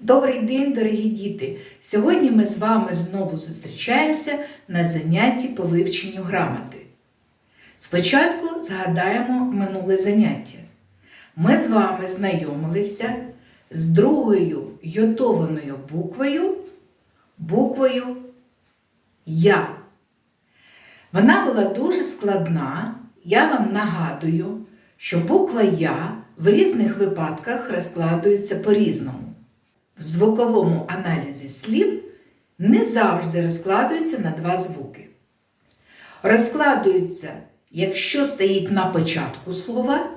Добрий день, дорогі діти! Сьогодні ми з вами знову зустрічаємося на занятті по вивченню грамоти. Спочатку згадаємо минуле заняття. Ми з вами знайомилися з другою йотованою буквою, буквою Я. Вона була дуже складна. Я вам нагадую, що буква Я в різних випадках розкладується по-різному. В звуковому аналізі слів не завжди розкладується на два звуки. Розкладується, якщо стоїть на початку слова,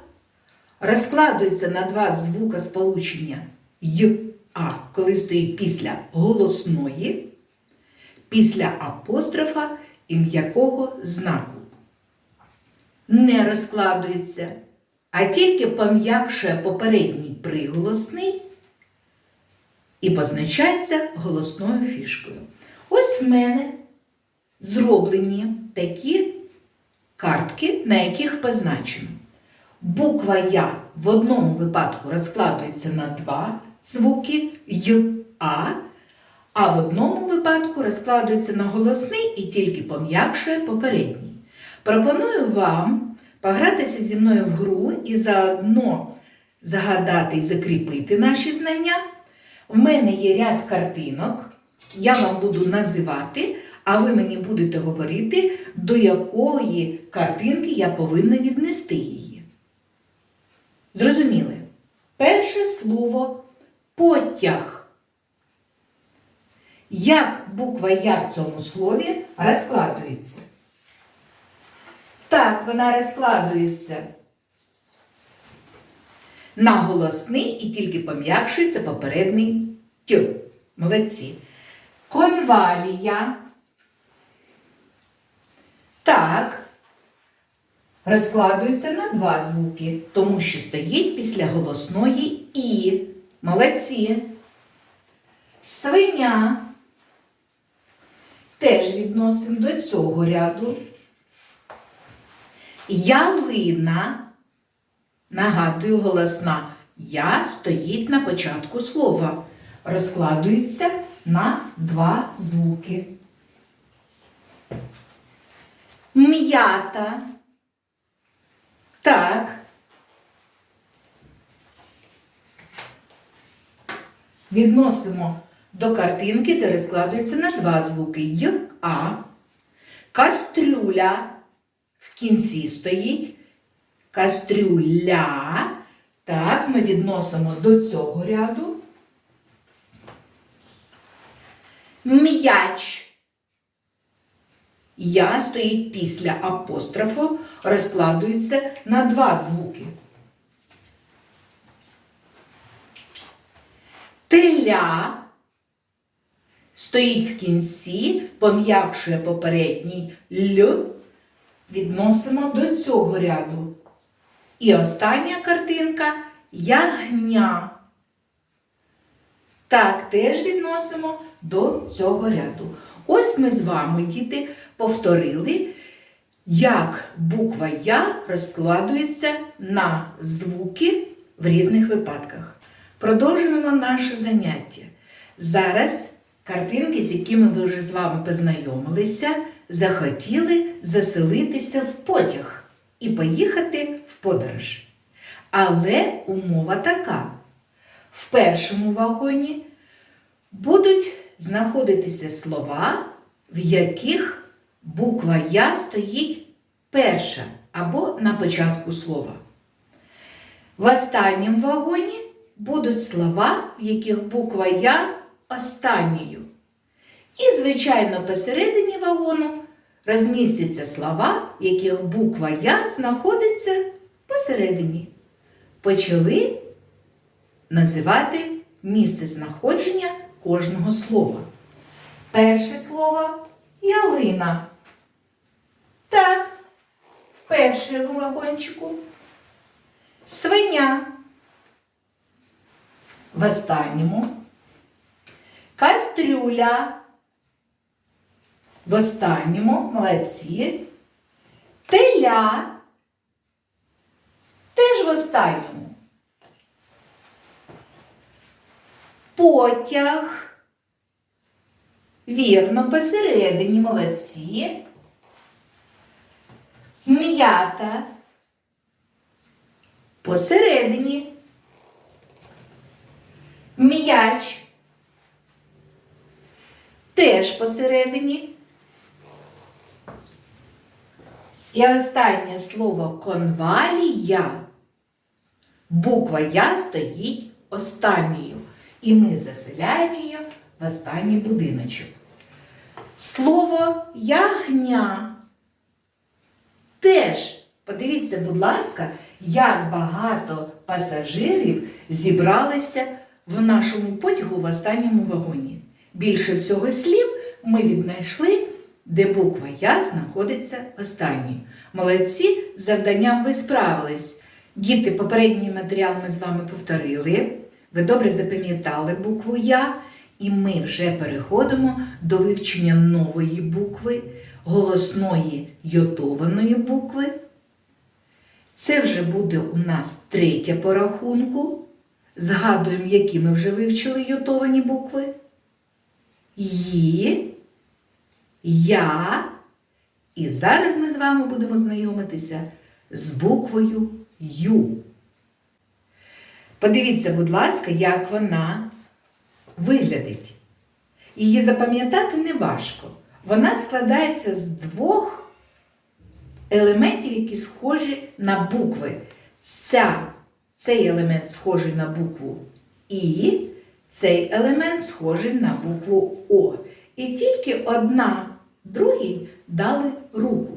розкладується на два звука сполучення й, а, коли стоїть після голосної, після апострофа і м'якого знаку. Не розкладується, а тільки пом'якшує попередній приголосний і позначається голосною фішкою. Ось в мене зроблені такі картки, на яких позначено. Буква Я в одному випадку розкладується на два звуки Й, А, а в одному випадку розкладується на голосний і тільки пом'якшує попередній. Пропоную вам погратися зі мною в гру і заодно згадати і закріпити наші знання. В мене є ряд картинок, я вам буду називати, а ви мені будете говорити, до якої картинки я повинна віднести її. Зрозуміли? Перше слово потяг. Як буква Я в цьому слові розкладується? Так, вона розкладується на голосний і тільки пом'якшується попередній тю. Молодці. Конвалія. Так. Розкладується на два звуки, тому що стоїть після голосної І. Молодці. Свиня. Теж відносимо до цього ряду. Ялина. Нагадую, голосна Я стоїть на початку слова. Розкладується на два звуки. М'ята. Так. Відносимо до картинки, де розкладується на два звуки Й, А. Кастрюля в кінці стоїть кастрюля. Так, ми відносимо до цього ряду. М'яч. Я стоїть після апострофу, розкладується на два звуки. Теля стоїть в кінці, пом'якшує попередній Л, відносимо до цього ряду. І остання картинка ягня. Так, теж відносимо до цього ряду. Ось ми з вами, діти, повторили, як буква Я розкладується на звуки в різних випадках. Продовжуємо наше заняття. Зараз картинки, з якими ви вже з вами познайомилися, захотіли заселитися в потяг і поїхати подорож. Але умова така: в першому вагоні будуть знаходитися слова, в яких буква Я стоїть перша або на початку слова. В останньому вагоні будуть слова, в яких буква Я останньою. І, звичайно, посередині вагону розмістяться слова, в яких буква Я знаходиться посередині. Почали називати місце знаходження кожного слова. Перше слово ялина. Так, в першому вагончику. Свиня. В останньому. Кастрюля. В останньому молодці. Теля. В останньому. Потяг. Вірно, посередині молодці. М'ята. Посередині. М'яч. Теж посередині. І останнє слово конвалія. Буква Я стоїть останньою. І ми заселяємо її в останній будиночок. Слово ягня. Теж подивіться, будь ласка, як багато пасажирів зібралися в нашому потягу в останньому вагоні. Більше всього слів ми віднайшли, де буква Я знаходиться останньою. Молодці, з завданням ви справились. Діти, попередній матеріал ми з вами повторили. Ви добре запам'ятали букву Я, і ми вже переходимо до вивчення нової букви, голосної йотованої букви. Це вже буде у нас третя по рахунку. Згадуємо, які ми вже вивчили йотовані букви. Ї, Я. І зараз ми з вами будемо знайомитися з буквою Ю. Подивіться, будь ласка, як вона виглядить. Її запам'ятати не важко. Вона складається з двох елементів, які схожі на букви. Ця, цей елемент схожий на букву І, цей елемент схожий на букву О. І тільки одна другій дали руку.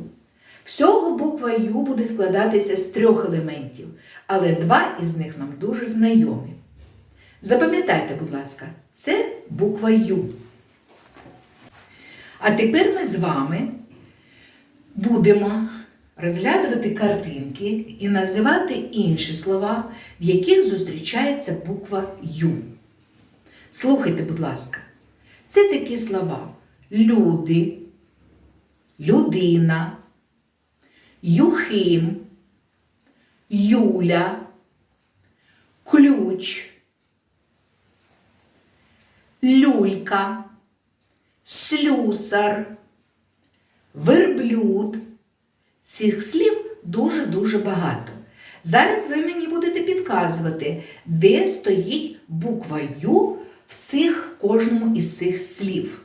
Всього буква Ю буде складатися з трьох елементів, але два із них нам дуже знайомі. Запам'ятайте, будь ласка, це буква Ю. А тепер ми з вами будемо розглядувати картинки і називати інші слова, в яких зустрічається буква Ю. Слухайте, будь ласка, це такі слова люди, людина, Юхим, Юля, ключ, люлька, слюсар, верблюд. Цих слів дуже-дуже багато. Зараз ви мені будете підказувати, де стоїть буква Ю в цих кожному із цих слів.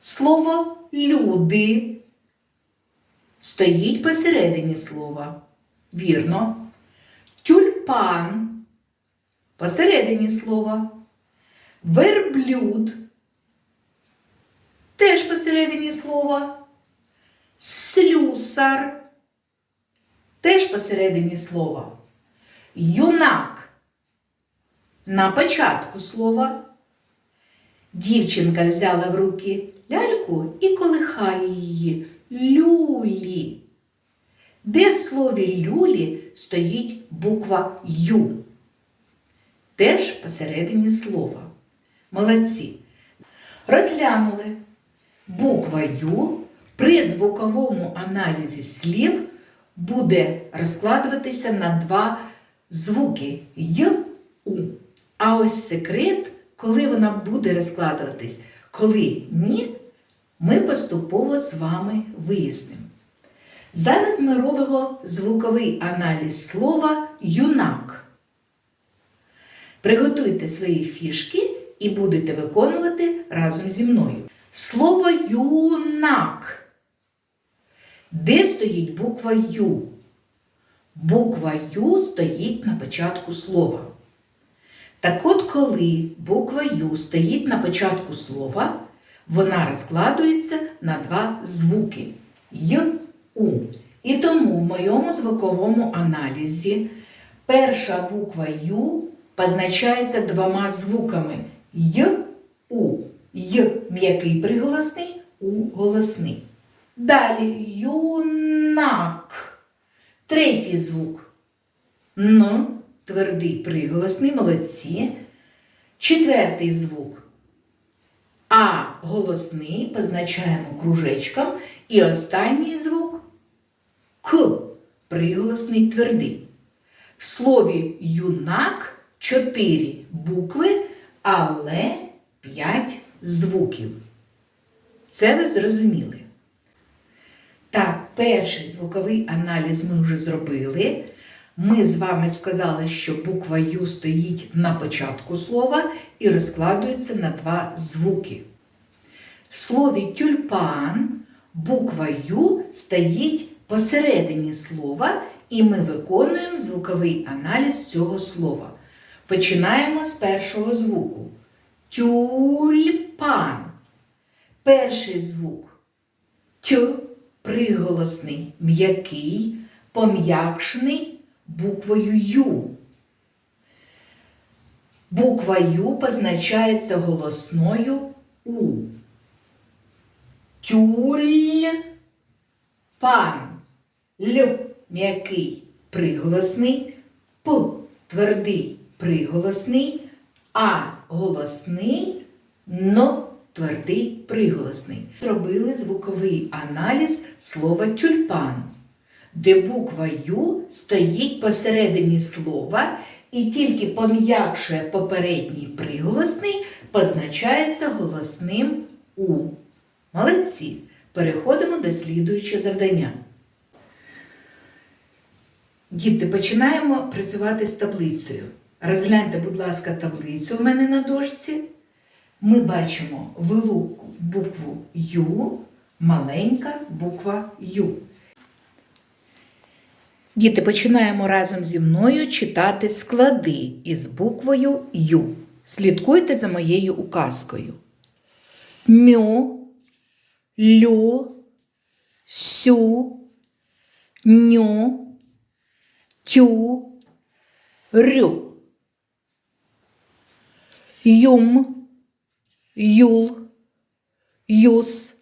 Слово люди стоїть посередині слова. Вірно. Тюльпан посередині слова. Верблюд теж посередині слова. Слюсар теж посередині слова. Юнак на початку слова. Дівчинка взяла в руки ляльку і колихає її люлі. Де в слові люлі стоїть буква Ю? Теж посередині слова. Молодці. Розглянули. Буква Ю при звуковому аналізі слів буде розкладуватися на два звуки Й, У. А ось секрет, коли вона буде розкладуватись, коли ні, ми поступово з вами вияснимо. Зараз ми робимо звуковий аналіз слова юнак. Приготуйте свої фішки і будете виконувати разом зі мною. Слово юнак. Де стоїть буква Ю? Буква Ю стоїть на початку слова. Так от, коли буква Ю стоїть на початку слова, вона розкладується на два звуки Й, У. І тому в моєму звуковому аналізі перша буква Ю позначається двома звуками Й, У. Й м'який приголосний, У голосний. Далі юнак. Третій звук. Н твердий приголосний, молодці. Четвертий звук. А голосний позначаємо кружечком. І останній звук К приголосний твердий. В слові юнак чотири букви але 5 звуків. Це ви зрозуміли. Так, перший звуковий аналіз ми вже зробили. Ми з вами сказали, що буква Ю стоїть на початку слова і розкладується на два звуки. В слові тюльпан буква Ю стоїть посередині слова, і ми виконуємо звуковий аналіз цього слова. Починаємо з першого звуку. Тюльпан. Перший звук Тю приголосний, м'який, пом'якшений буквою Ю. Буква Ю позначається голосною У. Тюль пан. Л м'який приголосний, П твердий приголосний, А голосний, но твердий приголосний. Зробили звуковий аналіз слова тюльпан, де буква Ю стоїть посередині слова і тільки пом'якшує попередній приголосний, позначається голосним У. Молодці! Переходимо до слідуючого завдання. Діти, починаємо працювати з таблицею. Розгляньте, будь ласка, таблицю у мене на дошці. Ми бачимо велику букву Ю, маленька буква Ю. Діти, починаємо разом зі мною читати склади із буквою Ю. Слідкуйте за моєю указкою. Мю, лю, сю, ню, тю, рю. Юм, юл, юс,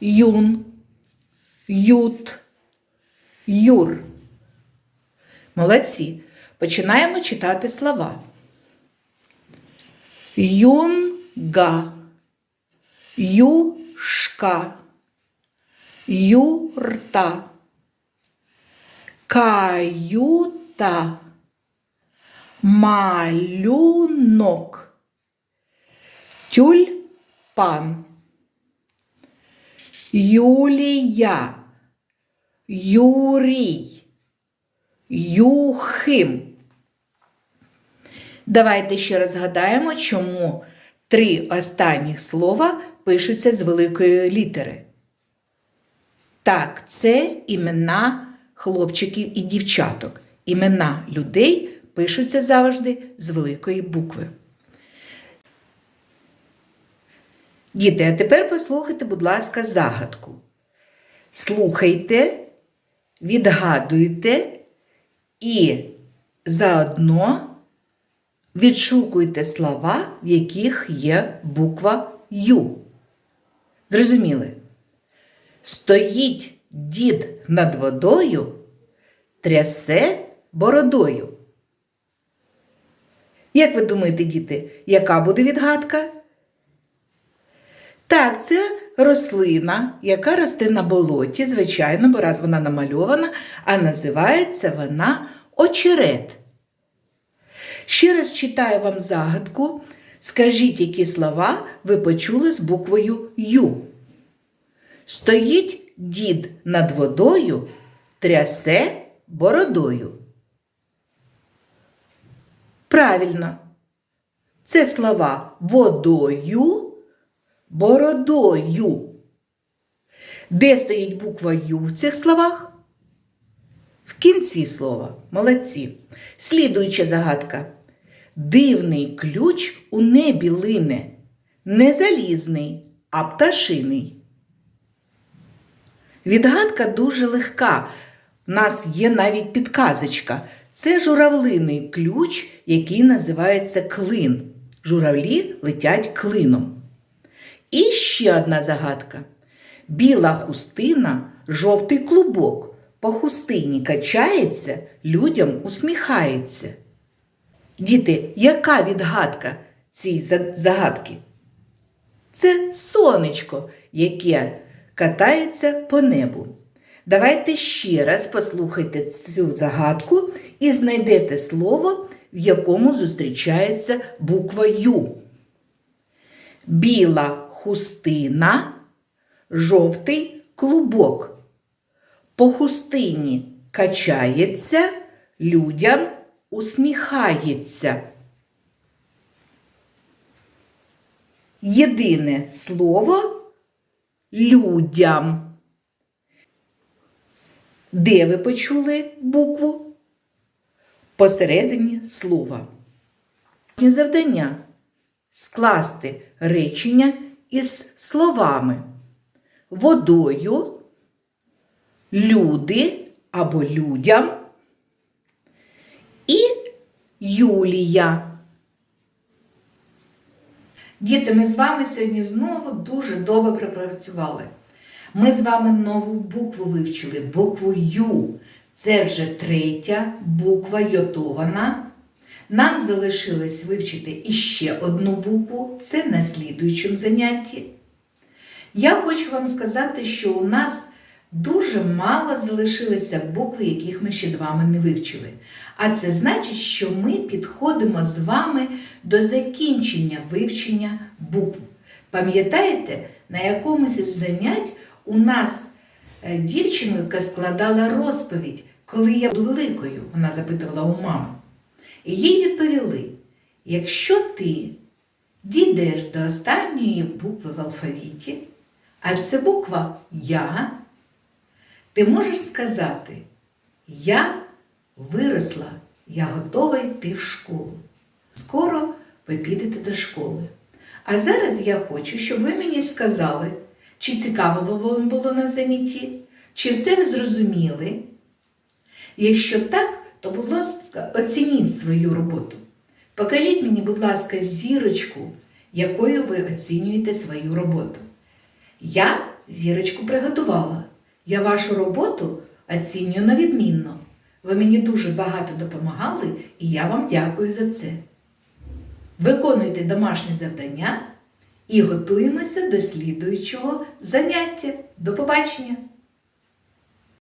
юн, ют, юр. Молодці. Починаємо читати слова. Юнга, юшка, юрта, каюта, малюнок, тюльпан, Юлія, Юрій, Юхим. Давайте ще раз згадаємо, чому три останніх слова пишуться з великої літери. Так, це імена хлопчиків і дівчаток. Імена людей пишуться завжди з великої букви. Діти, а тепер послухайте, будь ласка, загадку. Слухайте, відгадуйте і заодно відшукуйте слова, в яких є буква Ю. Зрозуміли? Стоїть дід над водою, трясе бородою. Як ви думаєте, діти, яка буде відгадка? Так, це рослина, яка росте на болоті, звичайно, бо раз вона намальована, а називається вона очерет. Ще раз читаю вам загадку. Скажіть, які слова ви почули з буквою Ю. Стоїть дід над водою, трясе бородою. Правильно. Це слова водою, бородою. Де стоїть буква Ю в цих словах? В кінці слова. Молодці. Слідуюча загадка. Дивний ключ у небі лине, не залізний, а пташиний. Відгадка дуже легка. У нас є навіть підказочка. Це журавлиний ключ, який називається клин. Журавлі летять клином. І ще одна загадка. Біла хустина, жовтий клубок. По хустині качається, людям усміхається. Діти, яка відгадка цієї загадки? Це сонечко, яке катається по небу. Давайте ще раз послухайте цю загадку і знайдете слово, в якому зустрічається буква Ю. Біла хустина, жовтий клубок. По хустині качається, людям усміхається. Єдине слово людям. Де ви почули букву? Посередині слова. Завдання скласти речення із словами водою, люди або людям і Юлія. Діти, ми з вами сьогодні знову дуже добре працювали. Ми з вами нову букву вивчили, букву Ю. Це вже третя буква йотована. Нам залишилось вивчити іще одну букву, це на слідуючому занятті. Я хочу вам сказати, що у нас дуже мало залишилося букв, яких ми ще з вами не вивчили. А це значить, що ми підходимо з вами до закінчення вивчення букв. Пам'ятаєте, на якомусь із занять у нас е, дівчинка складала розповідь, коли я буду великою, вона запитувала у мами. Їй відповіли: якщо ти дійдеш до останньої букви в алфавіті, а це буква Я, ти можеш сказати, я виросла, я готова йти в школу. Скоро ви підете до школи. А зараз я хочу, щоб ви мені сказали, чи цікаво вам було на занятті, чи все ви зрозуміли. Якщо так, то, будь ласка, оцініть свою роботу. Покажіть мені, будь ласка, зірочку, якою ви оцінюєте свою роботу. Я зірочку приготувала. Я вашу роботу оцінюю на відмінно. Ви мені дуже багато допомагали, і я вам дякую за це. Виконуйте домашнє завдання і готуємося до слідуючого заняття. До побачення!